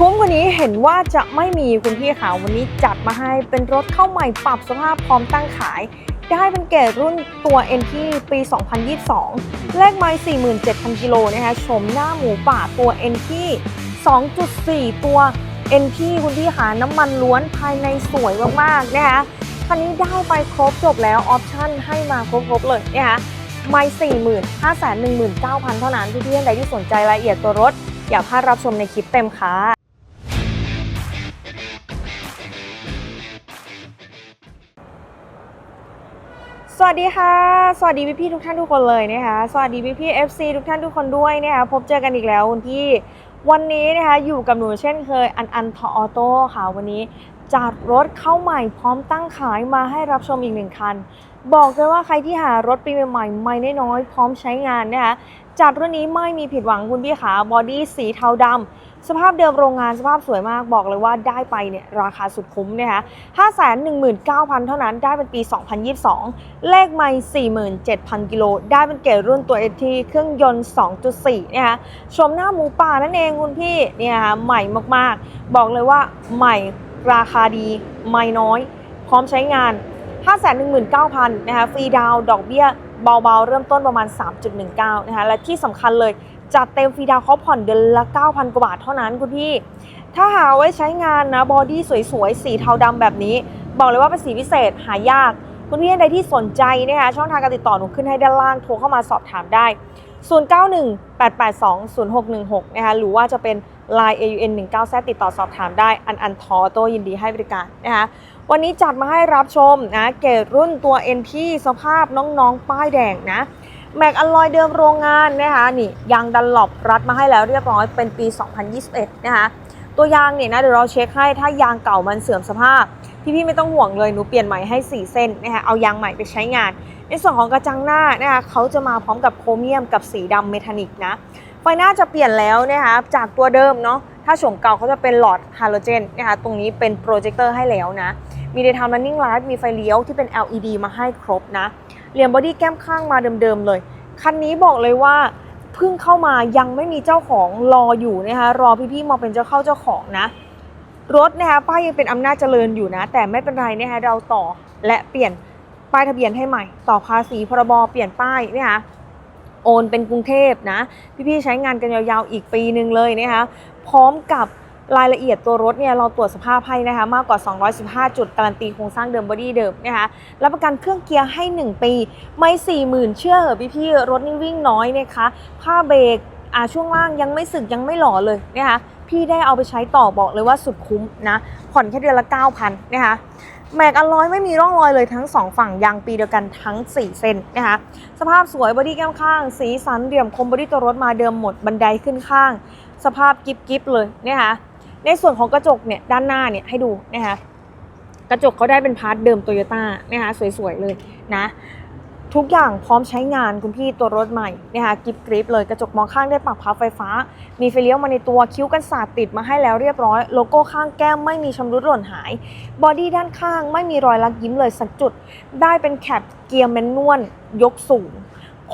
คุ้มกว่านี้เห็นว่าจะไม่มีคุณพี่ค่ะวันนี้จัดมาให้เป็นรถเข้าใหม่ปรับสภาพพร้อมตั้งขาย ได้เป็นเกรดรุ่นตัว NT ปี 2022 เลขไมล์47,000 กิโลนะคะชมหน้าหมูป่าตัว NT 2.4 ตัว NT คุณพี่ค่ะน้ำมันล้วนภายในสวยมากๆนะคะคันนี้ได้ไปครบจบแล้วออปชั่นให้มาครบๆเลยนะคะไม่สี่หมื่นห้าแสนหนึ่งหมื่นเก้าพันเท่านั้นพี่ท่านใดที่สนใจรายละเอียดตัวรถ อย่าพลาดรับชมในคลิปเต็มค่ะ วัสดีค่ะ สวัสดีพี่พี่ๆทุกท่านทุกคนเลยนะคะสวัสดีพี่พี่ๆ FC ทุกท่านทุกคนด้วยนะคะพบเจอกันอีกแล้วคุณพี่วันนี้นะคะอยู่กับหนูเช่นเคยอันอันทออโต้ค่ะวันนี้ จัดรถเข้าใหม่พร้อมตั้งขายมาให้รับชมอีกหนึ่งคัน บอกเลยว่าใครที่หารถปีใหม่ๆไม่น้อยพร้อมใช้งานนะคะจัดรุ่นนี้ไม่มีผิดหวังคุณพี่ขาบอดี้สีเทาดำสภาพเดิมโรงงานสภาพสวยมากบอกเลยว่าได้ไปเนี่ยราคาสุดคุ้มนะคะ519,000 เท่านั้นได้เป็นปี 2022 เลขไม่ 47,000 กิโล ได้เป็นเกรดรุ่นตัว ST เครื่องยนต์ 2.4 นะคะชมหน้าหมูป่านั่นเองคุณพี่เนี่ยค่ะใหม่มากๆ บอกเลยว่าใหม่ ราคาดีไม่น้อย พร้อมใช้งาน 519,000นะคะฟรีดาวดอกเบี้ยเบาๆ เริ่มต้นประมาณ 3.19นะคะและที่สำคัญเลยจัดเต็มฟรีดาวเขาผ่อนเดือนละ 9,000 กว่าบาทเท่านั้นคุณพี่ ถ้าหาไว้ใช้งานนะบอดี้สวยๆ สีเทาดำแบบนี้ บอกเลยว่าเป็นสีพิเศษหายาก คุณพี่ท่านใดที่สนใจนะคะช่องทางการติดต่อหนูขึ้นให้ด้านล่างโทรเข้ามาสอบถามได้ 0918820616นะคะหรือว่าจะเป็น Line AUN 19 z ติดต่อสอบถามได้อันอันทอโต้ยินดีให้บริการนะคะวันนี้จัดมาให้รับชมนะเกรดรุ่นตัว NT สภาพน้องๆ ป้ายแดงนะแม็กอลลอยเดิมโรงงานนะคะนี่ยางดันหลบรัดมาให้แล้วเรียบร้อยเป็นปี 2021 นะคะตัวยางเนี่ยนะเดี๋ยวเราเช็คให้ถ้ายางเก่ามันเสื่อมสภาพ พี่ๆไม่ต้องห่วงเลยหนูเปลี่ยนใหม่ให้ 4 เส้นนะคะเอายางใหม่ไปใช้งาน ในส่วนของกระจังหน้านะคะเขาจะมาพร้อมกับโครเมียมกับสีดำเมทัลลิกนะ ฟหน้าจะเปลี่ยนแล้วนะคะจากตัวเดิมเนาะถ้าโฉมเก่าเขาจะเป็นหลอดฮาโลเจนนะคะตรงนี้เป็นโปรเจคเตอร์ให้แล้วนะ มี daytime running light มีไฟเลี้ยวที่เป็น LED มาให้ครบนะเหลี่ยมบอดี้แก้มข้างมาเดิมๆเลย คันนี้บอกเลยว่าเพิ่งเข้ามายังไม่มีเจ้าของรออยู่นะคะรอพี่ๆมาเป็นเจ้าเข้าเจ้าของนะรถนะคะป้ายยังเป็นอำนาจเจริญอยู่นะ แต่ไม่เป็นไรนะคะเราต่อและเปลี่ยนป้ายทะเบียนให้ใหม่ ต่อภาษีพรบเปลี่ยนป้ายนะคะ โอนเป็นกรุงเทพนะ พี่ๆใช้งานกันยาวๆอีกปีหนึ่งเลยนะคะ พร้อมกับรายละเอียดตัวรถเนี่ยเราตรวจสภาพให้นะคะมากกว่า 215 จุดการันตีโครงสร้างเดิมบอดี้เดิมนะคะรับประกันเครื่องเกียร์ให้ 1 ปี ไม่ 40,000 เชื่อเหอะพี่ๆรถนี่วิ่งน้อยนะคะผ้าเบรกอ่าช่วงล่างยังไม่สึกยังไม่หล่อเลยนะคะพี่ได้เอาไปใช้ต่อบอกเลยว่าสุดคุ้มนะผ่อนแค่เดือนละ 9,000นะคะ แม็กอลลอยไม่มีร่องรอยเลยทั้ง 2 ฝั่งยางปีเดียวกันทั้ง 4 เส้นนะคะสภาพสวยบอดี้แก้มข้าง สีสันเหลี่ยมคมบอดี้ตัวรถมาเดิมหมดบันไดขึ้นข้าง สภาพกิบกิบเลยนะคะในส่วนของกระจกเนี่ยด้านหน้าเนี่ยให้ดูนะคะกระจกเขาได้เป็นพาร์ทเดิมโตโยต้านะคะสวยๆเลยนะ ทุกอย่างพร้อมใช้งานคุณพี่ตัวรถใหม่นะคะกิฟกริปเลยกระจกมองข้างได้ปรับพับไฟฟ้า มีไฟเลี้ยวมาในตัวคิ้วกันสาดติดมาให้แล้วเรียบร้อย โลโก้ข้างแก้มไม่มีชำรุดหล่นหาย บอดี้ด้านข้างไม่มีรอยลักยิ้มเลยสักจุด ได้เป็นแคปเกียร์แมนนวลยกสูง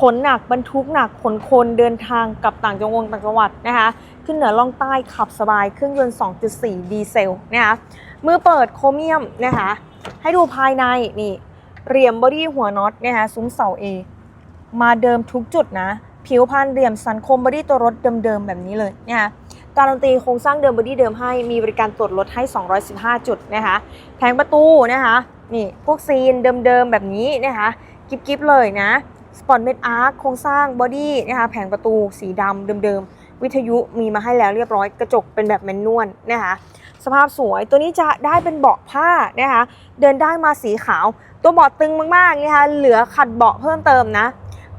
ขนหนักบรรทุกหนักขนคนเดินทางกับต่างจังหวัดต่างจังหวัดนะคะขึ้นเหนือล่องใต้ขับสบายเครื่องยนต์ 2.4 ดีเซลนะคะมือเปิดโครเมียมนะคะให้ดูภายในนี่ เหลี่ยมบอดี้หัวน็อตนะคะซุ้มเสาเอมาเดิมทุกจุดนะ ผิวพันเหลี่ยมสันคมบอดี้ตัวรถเดิมๆแบบนี้เลยนะคะการันตีโครงสร้างเดิมบอดี้เดิมให้มีบริการตรวจรถให้ 215 จุดนะคะแผงประตูนะคะนี่พวกซีนเดิมๆแบบนี้นะคะกิฟๆเลยนะสปอร์ตเมดอาร์คโครงสร้างบอดี้นะคะแผงประตูสีดำเดิมๆ วิทยุมีมาให้แล้วเรียบร้อยกระจกเป็นแบบแมนนวลนะคะสภาพสวยตัวนี้จะได้เป็นเบาะผ้านะคะเดินได้มาสีขาว ตัวเบาะตึงมากๆนะคะเหลือขัดเบาะเพิ่มเติมนะ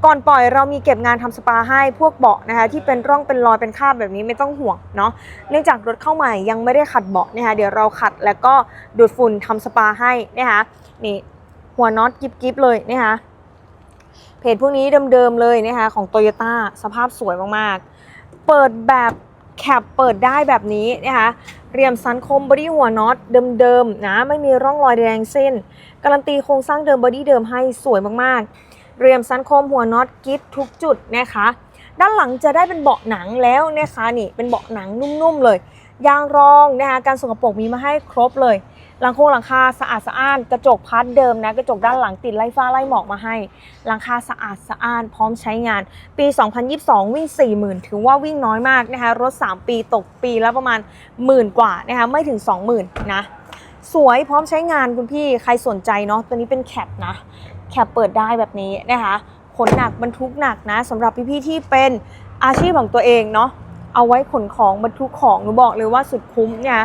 ก่อนปล่อยเรามีเก็บงานทำสปาให้พวกเบาะนะคะที่เป็นร่องเป็นรอยเป็นคราบแบบนี้ไม่ต้องห่วงเนาะเนื่องจากรถเข้าใหม่ยังไม่ได้ขัดเบาะนะคะเดี๋ยวเราขัดแล้วก็ดูดฝุ่นทำสปาให้นะคะนี่หัวน็อตกิบๆเลยนะคะเพจพวกนี้เดิมๆเลยนะคะของ t o y ยต้าสภาพสวยมากๆ เปิดแบบ แคปเปิดได้แบบนี้นะคะเรียมสันคมบอดี้หัวน็อตเดิมๆนะไม่มีร่องรอยแดงเส้น การันตีโครงสร้างเดิมบอดี้เดิมให้สวยมากๆ เรียมสันคมหัวน็อตกิฟทุกจุดนะคะ ด้านหลังจะได้เป็นเบาะหนังแล้วนะคะนี่เป็นเบาะหนังนุ่มๆเลย ยางรองนะคะการสกปรกมีมาให้ครบเลย หลังโคงหลังคาสะอาดสะอ้านกระจกพัดเดิมนะกระจกด้านหลังติดไล่ฟ้าไล่หมอกมาให้ หลังคาสะอาดสะอ้านพร้อมใช้งาน ปี 2022 วิ่ง 40,000 ถือว่าวิ่งน้อยมากนะคะรถ 3 ปีตกปีละประมาณหมื่นกว่านะคะไม่ถึง 20,000 นะ สวยพร้อมใช้งานคุณพี่ใครสนใจเนาะตัวนี้เป็นแคปนะแคปเปิดได้แบบนี้นะคะขนหนักบรรทุกหนักนะสำหรับพี่ๆที่เป็นอาชีพของตัวเองเนาะ เอาไว้ขนของบรรทุกของหนูบอกเลยว่าสุดคุ้มเนี่ย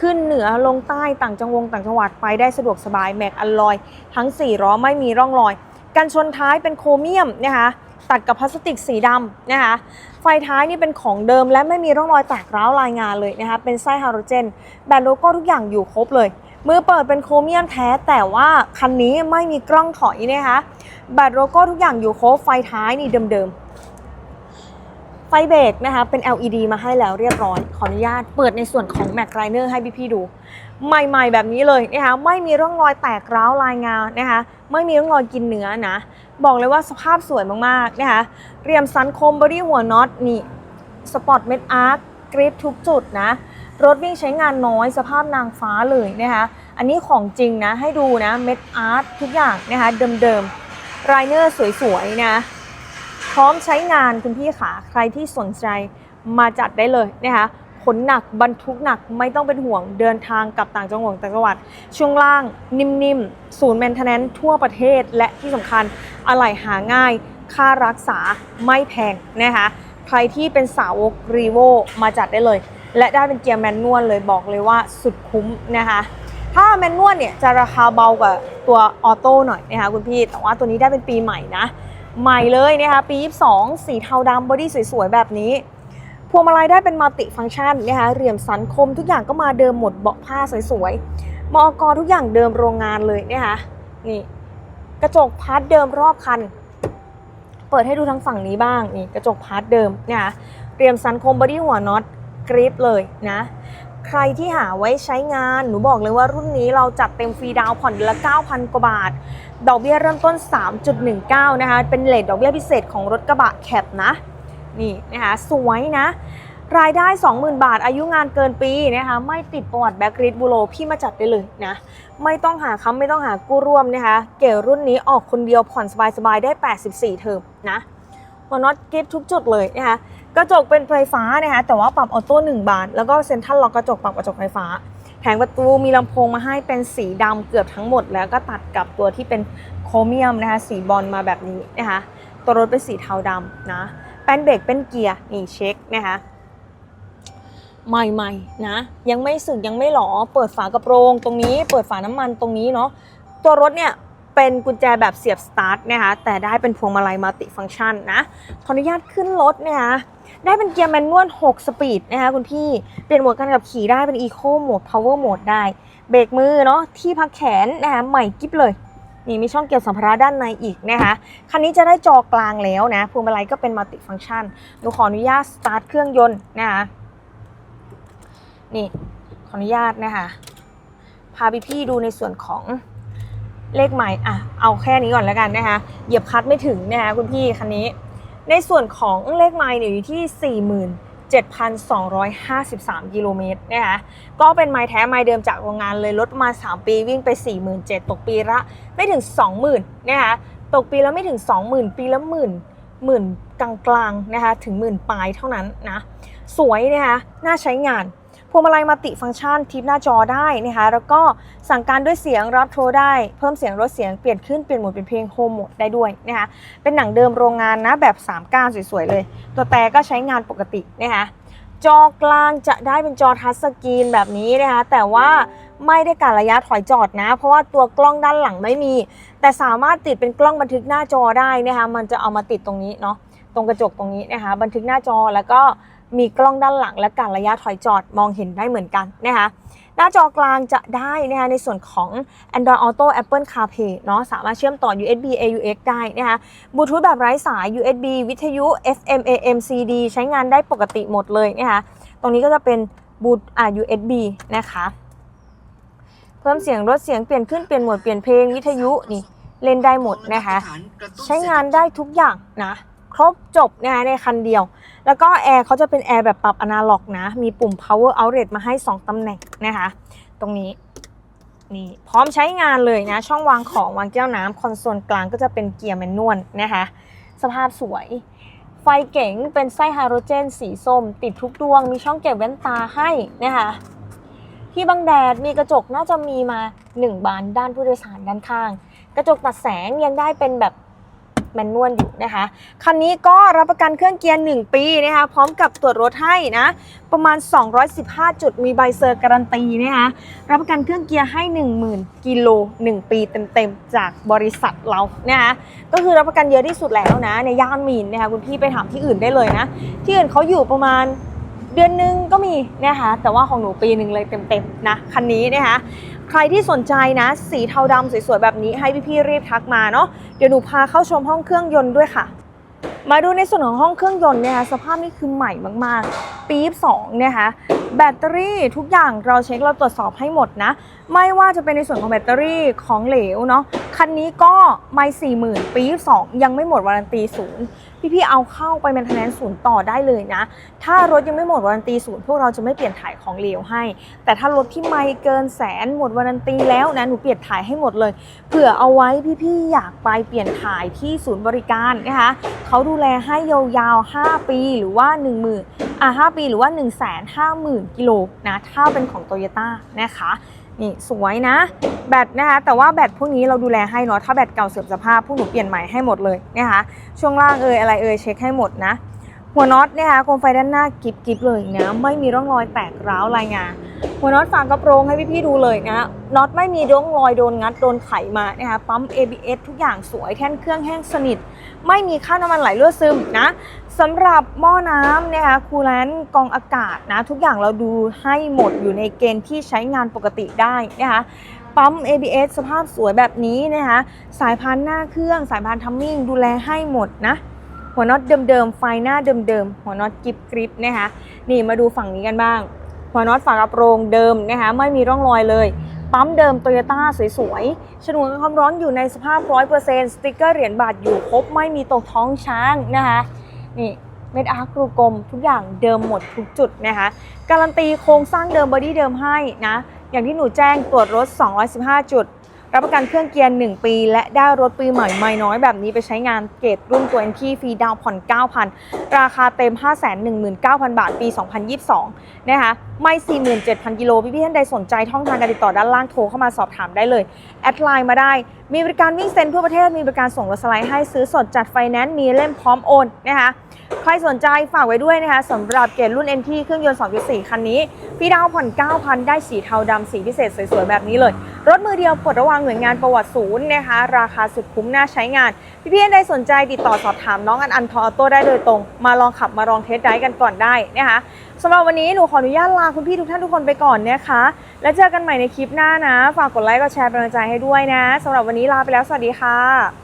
ขึ้นเหนือลงใต้ต่างจังหวงต่างจังหวัดไปได้สะดวกสบายแม็กอลลอยทั้ง4ล้อไม่มีร่องรอย กันชนท้ายเป็นโครเมียมนะคะตัดกับพลาสติกสีดำนะคะไฟท้ายนี่เป็นของเดิมและไม่มีร่องรอยแตกร้าวรายงานเลยนะคะเป็นไส้ฮาโลเจน แบตโลโก้ทุกอย่างอยู่ครบเลย มือเปิดเป็นโครเมียมแท้ แต่ว่าคันนี้ไม่มีกล้องถอยนะคะแบตโลโก้ทุกอย่างอยู่ครบไฟท้ายนี่เดิมๆ ฟเบรกนะคะเป็น LED มาให้แล้วเรียบร้อย ขออนุญาตเปิดในส่วนของ Mac r i n e r ให้พี่ๆดู ใหม่ๆแบบนี้เลยนะคะไม่มีร่องรอยแตกร้าวลายงานะคะไม่มีร่องรอยกินเนื้อนะ บอกเลยว่าสภาพสวยมากๆนะคะเรียมสันคมบอดี้หัวน็อตนี่สปอร์ตเม็ดอาร์คกริปทุกจุดนะรถวิ่งใช้งานน้อยสภาพนางฟ้าเลยนะคะอันนี้ของจริงนะให้ดูนะเม็ดอาร์ตทุกอย่างนะคะเดิมๆไรเนอร์สวยๆนะ พร้อมใช้งานคุณพี่ขาใครที่สนใจมาจัดได้เลยนะคะขนหนักบรรทุกหนักไม่ต้องเป็นห่วงเดินทางกลับต่างจังหวัดต่างจังหวัด ช่วงล่างนิ่มๆ ศูนย์แมนเทนแนนทั่วประเทศ และที่สำคัญอะไหล่หาง่าย ค่ารักษาไม่แพงนะคะใครที่เป็นสาวกรีโวมาจัดได้เลย และได้เป็นเกียร์แมนนวลเลยบอกเลยว่าสุดคุ้มนะคะถ้าแมนนวลเนี่ยจะราคาเบากว่าตัวออโต้หน่อยนะคะคุณพี่ แต่ว่าตัวนี้ได้เป็นปีใหม่นะ ใหม่เลยนะคะปี 22 สีเทาดำบอดี้สวยๆ แบบนี้ พวงมาลัยได้เป็นมัลติฟังก์ชันนะคะเหลี่ยมสันคมทุกอย่างก็มาเดิมหมดเบาะผ้าสวยๆมอกทุกอย่างเดิมโรงงานเลยนะคะนี่กระจกพาร์ทเดิมรอบคัน เปิดให้ดูทั้งฝั่งนี้บ้างนี่กระจกพาร์ทเดิมนะคะเหลี่ยมสันคมบอดี้หัวน็อตกริปเลยนะใครที่หาไว้ใช้งาน หนูบอกเลยว่ารุ่นนี้เราจัดเต็มฟรีดาวน์ผ่อนเดือนละ 9,000 กว่าบาทดอกเบี้ยเริ่มต้น 3.19 นะคะ เป็นเลทดอกเบี้ยพิเศษของรถกระบะแคปนะ นี่นะคะ สวยนะ รายได้ 20,000 บาท อายุงานเกินปีนะคะ ไม่ติดประวัติแบ็กริดบูโรพี่มาจัดได้เลยนะ ไม่ต้องหาค้ำไม่ต้องหากู้ร่วมนะคะ เก๋รุ่นนี้ออกคนเดียวผ่อนสบายๆ ได้ 84 เทอมนะหัวน็อตกิฟทุกจุดเลยนะคะ กระจกเป็นไฟฟ้านะคะ แต่ว่าปรับออโต้หนึ่งบานแล้วก็เซ็นทรัลล็อกกระจกปรับกระจกไฟฟ้า ผงประตูมีลำโพงมาให้เป็นสีดำเกือบทั้งหมด แล้วก็ตัดกับตัวที่เป็นโครเมียมนะคะสีบอลมาแบบนี้นะคะตัวรถเป็นสีเทาดำนะแป้นเบรกเป็นเกียร์นี่เช็คนะคะใหม่ๆนะยังไม่สึกยังไม่หลอเปิดฝากระโปรงตรงนี้เปิดฝาน้ำมันตรงนี้เนาะตัวรถเนี่ยเป็นกุญแจแบบเสียบสตาร์ทนะคะแต่ได้เป็นพวงมาลัยมัลติฟังก์ชันนะขออนุญาตขึ้นรถนะคะ ได้เป็นเกียร์แมนนวล 6 สปีดนะคะคุณพี่ เปลี่ยนโหมดการขับขี่ได้เป็น Eco Mode Power Mode ได้ เบรกมือเนาะที่พักแขนนะคะใหม่กิ๊บเลย นี่มีช่องเก็บสัมภาระด้านในอีกนะคะ คันนี้จะได้จอกลางแล้วนะพวงมาลัยก็เป็นมัลติฟังก์ชันหนูขออนุญาตสตาร์ทเครื่องยนต์นะคะนี่ขออนุญาตนะคะพาพี่ๆดูในส่วนของเลขใหม่อะเอาแค่นี้ก่อนแล้วกันนะคะเหยียบคัดไม่ถึงนะคะคุณพี่คันนี้ ในส่วนของเลขไมล์เนี่ยอยู่ที่ 47,253 กิโลเมตรนะคะก็เป็นไมล์แท้ไมล์เดิมจากโรงงานเลยลดมา 3 ปีวิ่งไป 47,000ตกปีละไม่ถึง 20,000นะคะตกปีละไม่ถึง 20,000 ปีละหมื่นหมื่นกลางๆนะคะถึงหมื่นปลายเท่านั้นนะสวยนะคะน่าใช้งาน วงมาลัยมัลติฟังก์ชันทิปหน้าจอได้นะคะแล้วก็สั่งการด้วยเสียงรับโทรได้เพิ่มเสียงลดเสียงเปลี่ยนขึ้นเปลี่ยนโหมดเป็นเพลงโฮมโหมดได้ด้วยนะคะเป็นหนังเดิมโรงงานนะแบบ3ก้านสวยๆเลย ตัวแต่ก็ใช้งานปกตินะคะจอกลางจะได้เป็นจอทัชสกรีนแบบนี้นะคะแต่ว่าไม่ได้การระยะถอยจอดนะ เพราะว่าตัวกล้องด้านหลังไม่มี แต่สามารถติดเป็นกล้องบันทึกหน้าจอได้นะคะมันจะเอามาติดตรงนี้เนาะตรงกระจกตรงนี้นะคะบันทึกหน้าจอแล้วก็ มีกล้องด้านหลังและการระยะถอยจอดมองเห็นได้เหมือนกันนะคะหน้าจอกลางจะได้นะคะในส่วนของ Android Auto Apple CarPlay เนาะสามารถเชื่อมต่อ USB AUX ได้นะคะบลูทูธแบบไร้สาย USB วิทยุ FM AM CD ใช้งานได้ปกติหมดเลยนะคะตรงนี้ก็จะเป็นบูทอ่า USB นะคะเพิ่มเสียงลดเสียงเปลี่ยนขึ้นเปลี่ยนโหมดเปลี่ยนเพลงวิทยุนี่เล่นได้หมดนะคะใช้งานได้ทุกอย่างนะครบจบนะคะในคันเดียว แล้วก็แอร์เขาจะเป็นแอร์แบบปรับอนาล็อกนะ มีปุ่ม power outlet มาให้ 2 ตำแหน่งนะคะ ตรงนี้นี่พร้อมใช้งานเลยนะ ช่องวางของวางแก้วน้ำคอนโซลกลางก็จะเป็นเกียร์แมนนวลนะคะ สภาพสวย ไฟเก๋งเป็นไส้ไฮโดรเจน สีส้ม ติดทุกดวง มีช่องเก็บแว่นตาให้นะคะที่บังแดดมีกระจกน่าจะมีมา 1 บานด้านผู้โดยสารด้านข้าง กระจกตัดแสงยังได้เป็นแบบ แมนนวลอยู่นะคะ คันนี้ก็รับประกันเครื่องเกียร์ 1 ปีนะคะ พร้อมกับตรวจรถให้นะ ประมาณ 215 จุดมีใบเซอร์การันตีนะคะ รับประกันเครื่องเกียร์ให้ 10,000 กิโล 1 ปีเต็มๆ จากบริษัทเรานะคะ ก็คือรับประกันเยอะที่สุดแล้วนะ ในย่านมีนนะคะคุณพี่ไปถามที่อื่นได้เลยนะ ที่อื่นเขาอยู่ประมาณเดือนหนึงก็มีนะคะ แต่ว่าของหนูปีหนึ่งเลยเต็มๆนะ คันนี้นะคะ ใครที่สนใจนะ สีเทาดำสวยๆแบบนี้ให้พี่ๆรีบทักมาเนาะเดี๋ยวหนูพาเข้าชมห้องเครื่องยนต์ด้วยค่ะมาดูในส่วนของห้องเครื่องยนต์เนี่ยค่ะสภาพนี่คือใหม่มากๆ ปี22เนี่ยค่ะแบตเตอรี่ทุกอย่างเราเช็คเราตรวจสอบให้หมดนะ ไม่ว่าจะเป็นในส่วนของแบตเตอรี่ของเหลวเนาะคันนี้ก็ไม่สี่หมื่นปี22ยังไม่หมดวารันตีศูนย์ พี่ๆเอาเข้าไปเป็นคะแนนศูนย์ต่อได้เลยนะ ถ้ารถยังไม่หมดวารันตีศูนย์พวกเราจะไม่เปลี่ยนถ่ายของเหลวให้ แต่ถ้ารถที่ไม่เกินแสนหมดวารันตีแล้วนะหนูเปลี่ยนถ่ายให้หมดเลย เผื่อเอาไว้พี่ๆอยากไปเปลี่ยนถ่ายที่ศูนย์บริการนะคะเขาดูแลให้ยาวๆ 5 ปีหรือว่า 1 0,000อะ5ปีหรือว่า 1 5 0 0 0 0กิโลนะถ้าเป็นของโตโยต้านะคะ นี่สวยนะ แบตนะคะแต่ว่าแบตพวกนี้เราดูแลให้เนาะถ้าแบตเก่าเสื่อมสภาพพวกหนูเปลี่ยนใหม่ให้หมดเลยนะคะช่วงล่างเอยอะไรเอยเช็คให้หมดนะ หัวน็อตนะคะโคมไฟด้านหน้ากิบกิบเลยนะไม่มีร่องรอยแตกร้าวรายงาน หัวน็อตฝากระโปรงให้พี่ๆดูเลยนะน็อตไม่มีร่องรอยโดนงัดโดนไขมานะคะปั๊ม ABS ทุกอย่างสวยแท่นเครื่องแห้งสนิท ไม่มีค่าน้ำมันไหลรั่วซึมนะ สำหรับหม้อน้ำนะคะคูลแลนต์กองอากาศนะ ทุกอย่างเราดูให้หมดอยู่ในเกณฑ์ที่ใช้งานปกติได้นะคะปั๊ม ABS สภาพสวยแบบนี้นะคะสายพานหน้าเครื่อง สายพานทัมมิ่งดูแลให้หมดนะ หัวน็อตเดิมๆ ไฟหน้าเดิมๆ หัวน็อตกริบกริบนะคะนี่มาดูฝั่งนี้กันบ้าง หัวน็อตฝากระโปรงเดิมนะคะไม่มีร่องรอยเลย ปั๊มเดิมโตโยต้าสวยๆ ฉนวนกันความร้อนอยู่ในสภาพ 100%สติกเกอร์เหรียญบาทอยู่ครบไม่มีตกท้องช้างนะคะ นี่เม็ดอาร์ครูกลมทุกอย่างเดิมหมดทุกจุดนะคะการันตีโครงสร้างเดิมบอดี้เดิมให้นะอย่างที่หนูแจ้งตรวจรถ 215 จุด รับประกันเครื่องเกียร์ 1 ปี และได้รถปีใหม่ไม่น้อยแบบนี้ไปใช้งานเกรดรุ่นตัวเอ็นที่ฟรีดาวผ่อน 9,000 ราคาเต็ม 519,000 บาทปี 2022 นะคะ ไม่ 47,000 กิโล พี่ๆท่านใดสนใจท่องทางการติดต่อด้านล่างโทรเข้ามาสอบถามได้เลย แอดไลน์มาได้ มีบริการวิ่งเซ็นทั่วประเทศ มีบริการส่งรถสไลด์ให้ซื้อสดจัดไฟแนนซ์ มีเล่มพร้อมโอนนะคะใครสนใจฝากไว้ด้วยนะคะสำหรับเกรดรุ่น NT เครื่องยนต์ 2.4 คันนี้ พี่ดาวผ่อน 9,000 ได้สีเทาดำสีพิเศษสวยๆ แบบนี้เลย รถมือเดียวปลดระวางหน่วยงานประวัติศูนย์นะคะ ราคาสุดคุ้มน่าใช้งาน พี่ๆได้สนใจติดต่อสอบถามน้องอันอันทออโต้ได้โดยตรง มาลองขับมาลองเทสได้กันก่อนได้นะคะสำหรับวันนี้หนูขออนุญาตลาคุณพี่ทุกท่านทุกคนไปก่อนนะคะ แล้วเจอกันใหม่ในคลิปหน้านะ ฝากกดไลค์กดแชร์เป็นกำลังใจให้ด้วยนะสำหรับวันนี้ลาไปแล้วสวัสดีค่ะ